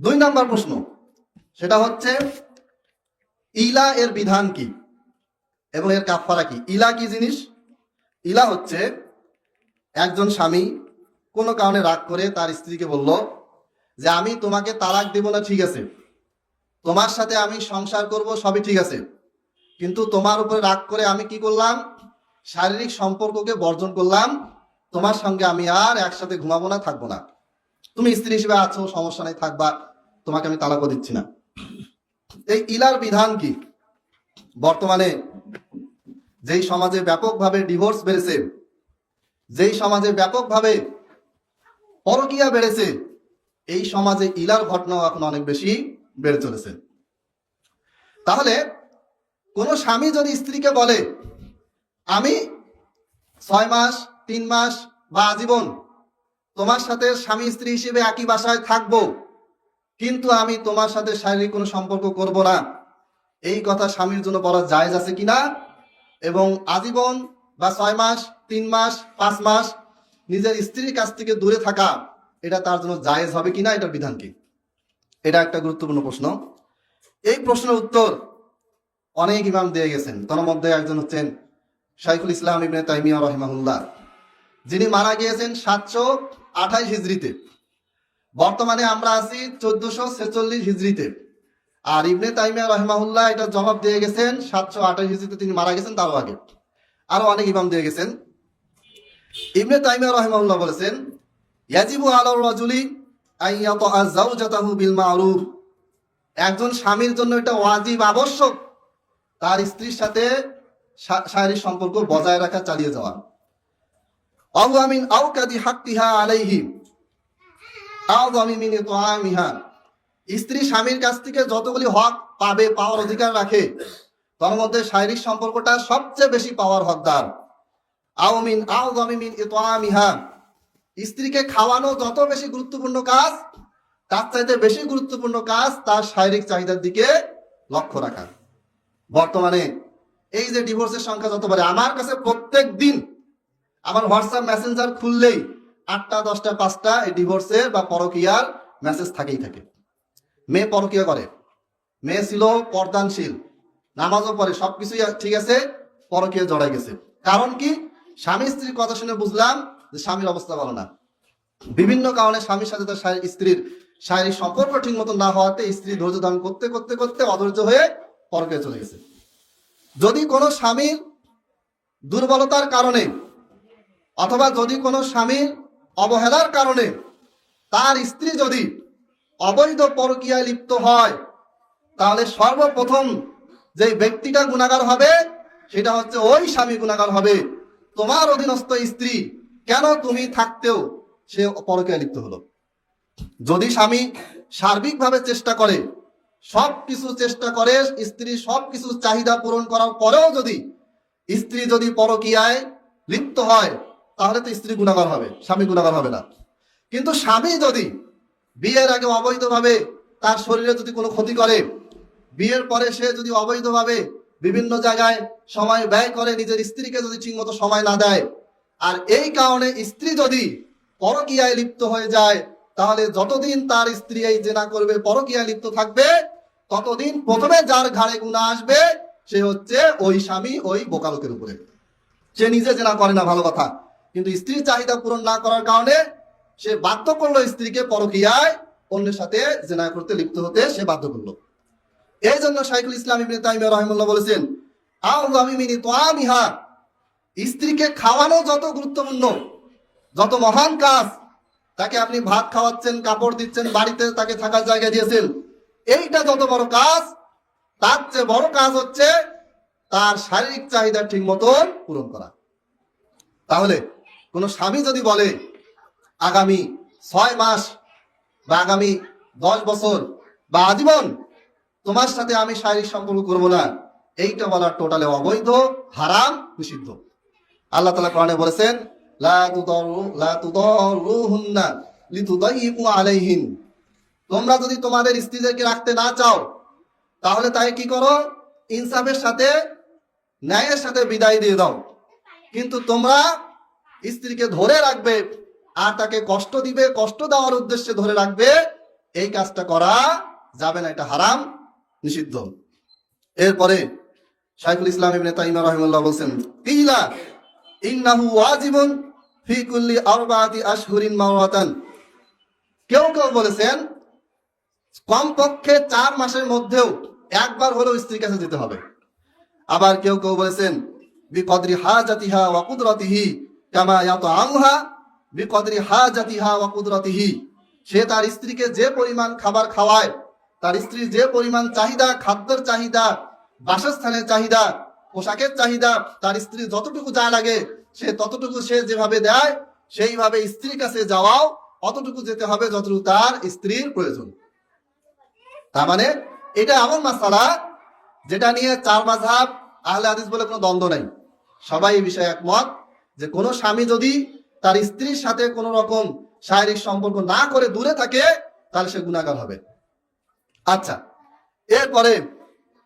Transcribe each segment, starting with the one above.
দুই নাম্বার প্রশ্ন। সেটা হচ্ছে, ইলা এর বিধান কি? এবং এর কাফারা কি? ইলা কি জিনিস? ইলা হচ্ছে, একজন স্বামী কোনো কারণে রাগ করে তার স্ত্রীকে বলল যে, আমি তোমাকে তালাক দেব না, ঠিক আছে। তোমার সাথে আমি সংসার করব, সবই ঠিক আছে। কিন্তু তোমার উপরে রাগ করে আমি কি করলাম? শারীরিক সম্পর্ককে বর্জন করলাম। তোমার সঙ্গে আমি আর একসাথে ঘুমাবো না, থাকব না। তুমি স্ত্রী হিসেবে আছো, সমস্যা নেই থাকবা তোমাকে আমি তালাকও দিচ্ছি না। এই ইলার বিধান কি? বর্তমানে যেই সমাজে ব্যাপকভাবে ডিভোর্স বেড়েছে, যেই সমাজে ব্যাপকভাবে পরকিয়া বেড়েছে, এই সমাজে ইলার ঘটনাও এখন অনেক বেশি বেড়ে চলেছে। তাহলে কোন স্বামী যদি স্ত্রীকে বলে, আমি ছয় মাস, তিন মাস বা আজীবন তোমার সাথে স্বামী স্ত্রী হিসেবে একই বাসায় থাকব, কিন্তু আমি তোমার সাথে শারীরিক কোনো সম্পর্ক করব না। এই কথা স্বামীর জন্য বলা জায়েজ আছে কিনা? এবং আজীবন বা ছয় মাস, তিন মাস, পাঁচ মাস নিজের স্ত্রীর কাছ থেকে দূরে থাকা, এটা তার জন্য জায়েজ হবে কিনা এটার বিধান কি? এটা একটা গুরুত্বপূর্ণ প্রশ্ন। এই প্রশ্নের উত্তর অনেক ইমাম দিয়ে গেছেন। তার মধ্যে একজন হচ্ছেন শাইখুল ইসলাম ইবনে তাইমিয়া রহিমাহুল্লাহ। যিনি মারা গিয়েছেন সাতশো আঠাইশ হিজড়িতে। বর্তমানে আমরা আছি চোদ্দশো ছেচল্লিশ হিজড়িতে। আর ইবনে তাইমিয়া রহমাহুল্লাহ এটা জবাব দিয়ে গেছেন, সাতশো আঠাশ হিজড়িতে তিনি মারা গেছেন তারও আগে। আরও অনেক ইমাম দিয়ে গেছেন। ইবনে তাইমিয়া রহমাহুল্লাহ বলেছেন, ইয়াজিবু আলার রাজুলি বিল একজন স্বামীর জন্য এটা ওয়াজিব, আবশ্যক। তার স্ত্রীর সাথে শারীরিক সম্পর্ক বজায় রাখা, চালিয়ে যাওয়া। আউ আমিন আউ কাদি হাক্কিহা আলাইহি। আউ আমিন তোয়ামিহা। স্ত্রী স্বামীর কাছ থেকে যতগুলি হক পাবে, পাওয়ার অধিকার রাখে, তার মধ্যে শারীরিক সম্পর্কটা সবচেয়ে বেশি পাওয়ার হকদার। আউমিন আউ আমিন তোয়ামিহা স্ত্রীকে খাওয়ানো যত বেশি গুরুত্বপূর্ণ কাজ, তার চাইতে বেশি গুরুত্বপূর্ণ কাজ তার শারীরিক চাহিদার দিকে লক্ষ্য রাখা। বর্তমানে এই যে ডিভোর্সের সংখ্যা যত বাড়ে, আমার কাছে প্রত্যেক দিন আমার হোয়াটসঅ্যাপ মেসেঞ্জার খুললেই আটটা, দশটা, পাঁচটা এই ডিভোর্সের বা পরকিয়ার মেসেজ থাকেই থাকে। মেয়ে পরকিয়া করে। মেয়ে ছিল পর্দানশীল। নামাজও পড়ে, সবকিছুই ঠিক আছে, পরকিয়া জড়াই গেছে। কারণ কি? স্বামী স্ত্রীর কথা শুনে বুঝলাম যে স্বামীর অবস্থা ভালো না। বিভিন্ন কারণে স্বামীর সাথে তার স্ত্রীর শারীরিক সম্পর্ক ঠিক মতো না হওয়াতে স্ত্রী ধৈর্য ধারণ করতে করতে করতে অধৈর্য হয়ে পরকে চলে গেছে। যদি কোনো স্বামীর দুর্বলতার কারণে অথবা যদি কোনো স্বামীর অবহেলার কারণে তার স্ত্রী যদি অবৈধ পরকীয়ায় লিপ্ত হয়, তাহলে সর্বপ্রথম যে ব্যক্তিটা গুণাগার হবে, সেটা হচ্ছে ওই স্বামী গুণাগার হবে। তোমার অধীনস্থ স্ত্রী, কেন তুমি থাকতেও সে পরকীয়া লিপ্ত হলো? যদি স্বামী সার্বিকভাবে চেষ্টা করে সব কিছু চেষ্টা করে, স্ত্রী সব কিছু চাহিদা পূরণ করার পরেও যদি স্ত্রী যদি পরকীয়ায় লিপ্ত হয় তাহলে তো স্ত্রী গুণাগার হবে, স্বামী গুণাগার হবে না। কিন্তু স্বামী যদি বিয়ের আগে অবৈধভাবে তার শরীরে যদি কোনো ক্ষতি করে, বিয়ের পরে সে যদি অবৈধভাবে বিভিন্ন জায়গায় সময় ব্যয় করে, নিজের স্ত্রীকে যদি ঠিকমতো সময় না দেয়, আর এই কারণে স্ত্রী যদি পরকীয়ায় লিপ্ত হয়ে যায়, তাহলে যতদিন তার স্ত্রী এই জেনা করবে, পরকীয়ায় লিপ্ত থাকবে, ততদিন প্রথমে যার ঘাড়ে গুণা আসবে, সে হচ্ছে ওই স্বামী ওই বোকালোকের উপরে। সে নিজে জেনা করে না, ভালো কথা। কিন্তু স্ত্রীর চাহিদা পূরণ না করার কারণে সে বাধ্য করল স্ত্রীকে পরকিয়ায় অন্যের সাথে জেনা করতে লিপ্ত হতে সে বাধ্য করল। এই জন্য শাইখুল ইসলাম ইবনে তাইমিয়া রহিমুল্লাহ বলেছেন আও আমি মিনি তো আমিহা স্ত্রীকে খাওয়ানো যত গুরুত্বপূর্ণ, যত মহান কাজ, তাকে আপনি ভাত খাওয়াচ্ছেন, কাপড় দিচ্ছেন, বাড়িতে তাকে থাকার জায়গা দিয়েছেন, এইটা যত বড় কাজ, তার চেয়ে বড় কাজ হচ্ছে তার শারীরিক চাহিদা ঠিক মতন পূরণ করা। তাহলে কোনো স্বামী যদি বলে, আগামী ছয় মাস বা আগামী দশ বছর বা আজীবন তোমার সাথে আমি শারীরিক সম্পর্ক করব না, এইটা বলার টোটালে অবৈধ, হারাম, নিষিদ্ধ। আল্লাহ তালা কোরআনে বলেছেন তোমরা যদি তোমাদের স্ত্রীদেরকে রাখতে না চাও, তাহলে তাই কি করো? ইনসাফের সাথে, ন্যায়ের সাথে বিদায় দিয়ে দাও। কিন্তু তোমরা স্ত্রীকে ধরে রাখবে আর তাকে কষ্ট দিবে, কষ্ট দেওয়ার উদ্দেশ্যে ধরে রাখবে, এই কাজটা করা যাবে না, এটা হারাম, নিষিদ্ধ। এরপরে শাইখুল ইসলাম ইবনে তাইমা রাহিমাহুল্লাহ বলছেন, কিলা ইন্নাহু ওয়াজিবুন ফি কুল্লি আরবাআতি আশহুরিন মাওয়াতান কেউ কেউ বলেছেন, কমপক্ষে চার মাসের মধ্যেও একবার হলেও স্ত্রীর কাছে যেতে হবে। আবার কেউ কেউ বলেছেন, বিকদরি হাজাতিহা ওয়া কুদরতিহি কুদরতিহি। সে তার স্ত্রীকে যে পরিমাণ খাবার খাওয়ায়, তার স্ত্রীর যে পরিমাণ চাহিদা, খাদ্যের চাহিদা, বাসস্থানের চাহিদা, পোশাকের চাহিদা, তার স্ত্রী যতটুকু যা লাগে, সে ততটুকু সে যেভাবে দেয়, সেইভাবে স্ত্রীর কাছে যাওয়াও অতটুকু যেতে হবে যতটুকু তার স্ত্রীর প্রয়োজন। তার মানে এটা এমন মাসালা যেটা নিয়ে চার মাঝহাব আহলে হাদিস বলে কোনো দ্বন্দ্ব নেই। সবাই এই বিষয়ে একমত। যে কোনো স্বামী যদি তার স্ত্রীর সাথে কোনো রকম শারীরিক সম্পর্ক না করে দূরে থাকে, তাহলে সে গুণাগার হবে। আচ্ছা এরপরে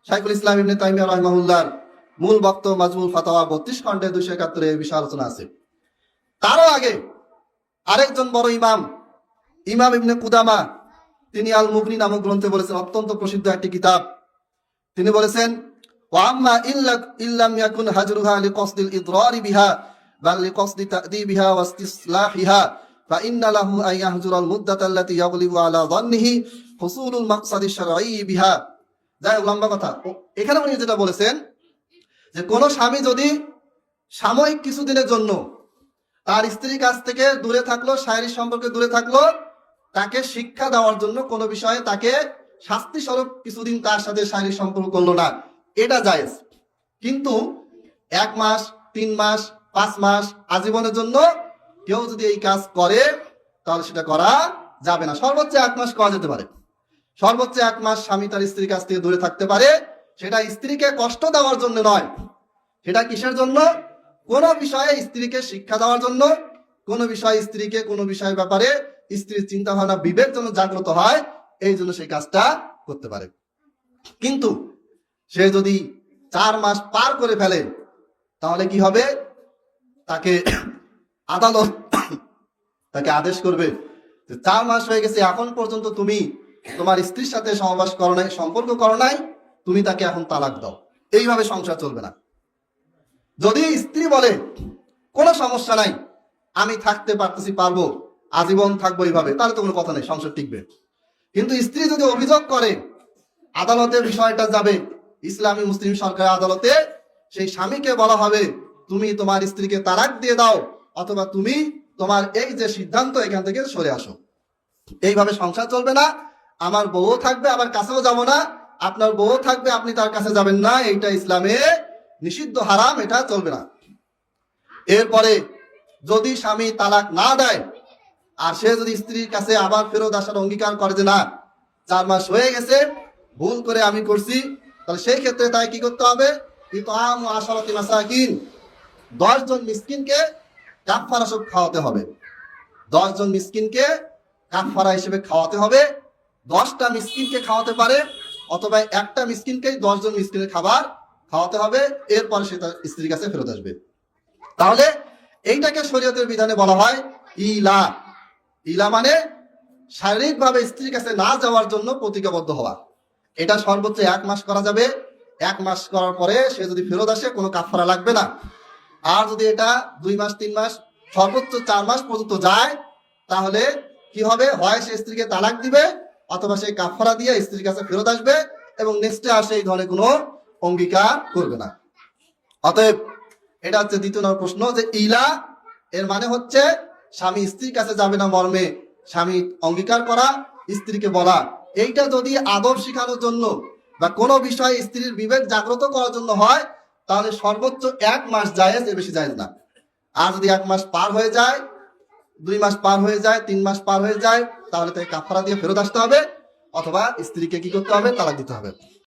শাইখুল ইসলাম ইবনে তাইমিয়া রহমাহুল্লাহর মূল বক্তব্য মাজমুল ফাতাওয়া বত্রিশ খন্ডে দুইশো একাত্তরে বিষয়ে আলোচনা আছে। তারও আগে আরেকজন বড় ইমাম ইমাম ইবনে কুদামা, তিনি আল মুগনি নামক গ্রন্থে বলেছেন, অত্যন্ত প্রসিদ্ধ একটি কিতাব। তিনি বলেছেন ওয়াম্মা ইল্লা, ইল্লাম ইয়াকুন হাজরুহা লিকসদিল ইদরারি বিহা বাল লিকসদি তা'দিবিহা ওয়াস্তিসলাহিহা فإن له أن يهجر المدة التي يغلب على ظنه حصول المقصد الشرعي بها যাই হোক লম্বা কথা ও- এখানে উনি যেটা বলেছেন যে কোন স্বামী যদি সাময়িক কিছুদিনের জন্য তার স্ত্রীর কাছ থেকে দূরে থাকলো শারীরিক সম্পর্কে দূরে থাকলো তাকে শিক্ষা দেওয়ার জন্য কোনো বিষয়ে তাকে শাস্তি স্বরূপ কিছুদিন তার সাথে শারীরিক সম্পর্ক করলো না এটা জায়েজ কিন্তু এক মাস তিন মাস পাঁচ মাস আজীবনের জন্য কেউ যদি এই কাজ করে, তাহলে সেটা করা যাবে না। সর্বোচ্চ এক মাস করা যেতে পারে। সর্বোচ্চ এক মাস স্বামী তার স্ত্রীর কাছ থেকে দূরে থাকতে পারে। সেটা স্ত্রীকে কষ্ট দেওয়ার জন্য নয়। সেটা কিসের জন্য? কোন বিষয়ে স্ত্রীকে শিক্ষা দেওয়ার জন্য। কোন বিষয়ে স্ত্রীকে কোন বিষয়ের ব্যাপারে স্ত্রীর চিন্তা ভাবনা বিবেক যেন জাগ্রত হয়, এই জন্য সেই কাজটা করতে পারে। কিন্তু সে যদি চার মাস পার করে ফেলে, তাহলে কি হবে? তাকে আদালত তাকে আদেশ করবে যে চার মাস হয়ে গেছে, এখন পর্যন্ত তুমি তোমার স্ত্রীর সাথে সহবাস করো নাই, সম্পর্ক করো নাই, তুমি তাকে এখন তালাক দাও। এইভাবে সংসার চলবে না। যদি স্ত্রী বলে, কোনো সমস্যা নাই, আমি থাকতে পারতেছি, পারব, আজীবন থাকব এইভাবে, তাহলে তো কোনো কথা নেই, সংসার টিকবে। কিন্তু স্ত্রী যদি অভিযোগ করে, আদালতের বিষয়টা যাবে, ইসলামী মুসলিম সরকার আদালতে, সেই স্বামীকে বলা হবে তুমি তোমার স্ত্রীকে তালাক দিয়ে দাও, অথবা তুমি তোমার এই যে সিদ্ধান্ত, এখান থেকে সরে আসো। এইভাবে সংসার চলবে না। আমার বউ থাকবে, আমার কাছেও যাব না। আপনার বউ থাকবে, আপনি তার কাছে যাবেন না। এইটা ইসলামে নিষিদ্ধ, হারাম, এটা চলবে না। এরপরে যদি স্বামী তালাক না দেয়, আর সে যদি স্ত্রীর কাছে আবার ফেরত আসার অঙ্গীকার করে যে না, চার মাস হয়ে গেছে, ভুল করে আমি করছি, তাহলে সেই ক্ষেত্রে তাই কি করতে হবে? ইতআম আশরাতি মাসাকিন। দশ জন মিসকিনকে কাফারা সব খাওয়াতে হবে। দশ জন মিসকিনকে কাফারা হিসেবে খাওয়াতে হবে। দশটা মিসকিনকে খাওয়াতে পারে, অথবা একটা মিসকিনকেই দশ জন মিসকিনের খাবার খাওয়াতে হবে, এরপর সে তার স্ত্রীর কাছে ফেরত আসবে। তাহলে এইটাকে শরীয়তের বিধানে বলা হয় ইলা। ইলা মানে শারীরিকভাবে স্ত্রীর কাছে না যাওয়ার জন্য প্রতিজ্ঞাবদ্ধ হওয়া। এটা সর্বোচ্চ এক মাস করা যাবে। এক মাস করার পরে সে যদি ফেরত আসে, কোনো কাফারা লাগবে না। আর যদি এটা দুই মাস, তিন মাস, সর্বোচ্চ চার মাস পর্যন্ত যায়, তাহলে কি হবে? হয় সে স্ত্রীকে তালাক দিবে, অথবা সে কাফারা দিয়ে স্ত্রীর কাছে ফেরত আসবে এবং নেক্সটে আসে এই ধরনের কোনো অঙ্গীকার করবে না। অতএব এটা হচ্ছে দ্বিতীয় নম্বর প্রশ্ন যে ইলা এর মানে হচ্ছে স্বামী স্ত্রীর কাছে যাবে না মর্মে, স্বামী অঙ্গীকার করা, স্ত্রীকে বলা। এইটা যদি আদব শিখানোর জন্য বা কোনো বিষয়ে স্ত্রীর বিবেক জাগ্রত করার জন্য হয় তাহলে সর্বোচ্চ এক মাস জায়েজ এর বেশি জায়েজ না। আর যদি এক মাস পার হয়ে যায়, দুই মাস পার হয়ে যায়, তিন মাস পার হয়ে যায়, তাহলে তাকে কাফারা দিয়ে ফেরত আসতে হবে। অথবা স্ত্রীকে কি করতে হবে? তালাক দিতে হবে।